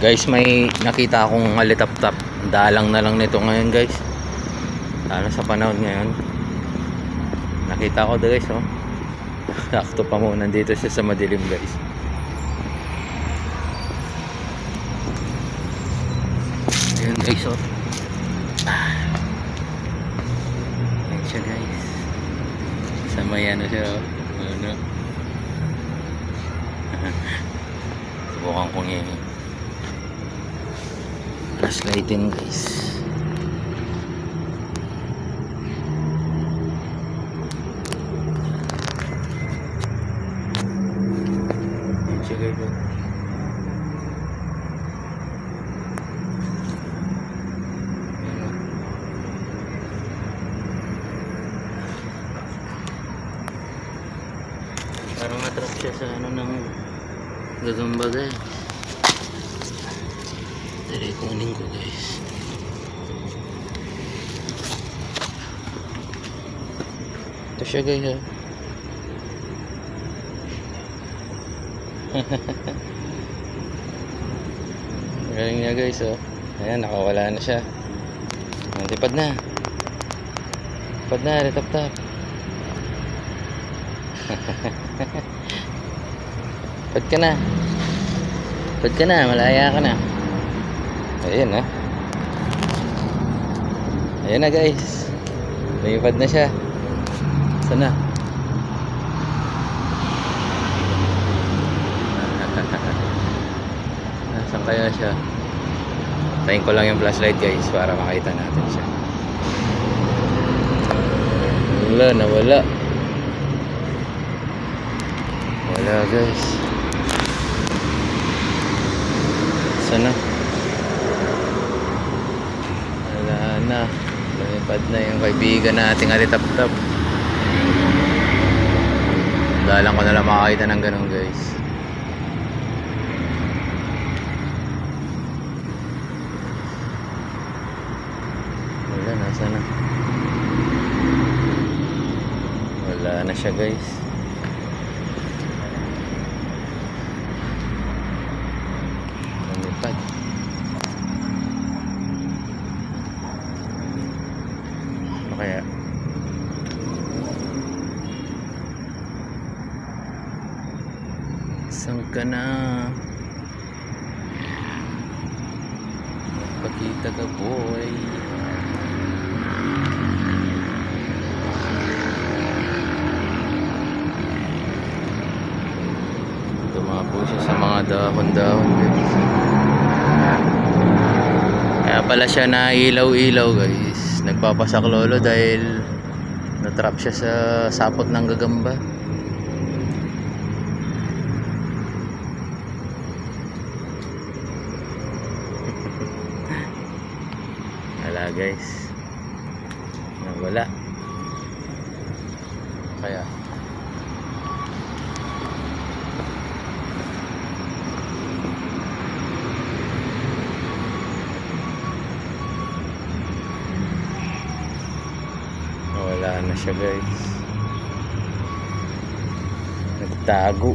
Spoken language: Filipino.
Guys, may nakita akong alitap-tap. Dalang na lang nito ngayon, guys. Lalo sa panahon ngayon. Nakita ko, guys, oh. Sakto pa mo, nandito siya sa madilim, guys. Ayun, guys, oh. Ayan siya, guys. Sa may ano siya, oh. Ano. Subukan kong i flashlightin Ayan siya guys. Ayan, oh. Parang matrap siya sa ano ng gagamba guys Dali kunin ko guys. Ito siya guys ha Galing niya guys oh. Ayan nakawala na siya. Lipad na. Lipad na retap tap. Lipad ka na. Lipad ka na malaya ka na Ayan ah. Ayan na guys. Lumipad na siya. Sana. Nasaan kaya siya? Tayin ko lang yung flashlight guys para makita natin siya. Wala, nawala. Wala guys. Sana. Wala na. Lumipad na yung kaibigan nating alitap-tap. Dalang ko na lang makakita ng ganun guys. Wala, nasa na? Wala na siya guys. Lumipad. Kaya? Saan ka na? Pakita ka boy. Tumapo siya sa mga dahon-dahon guys. Kaya pala siya na ilaw-ilaw guys. Nagpapasak lolo dahil natrap siya sa sapot ng gagamba. Wala guys. Nawala. Kaya wala na siya guys. Nagtago.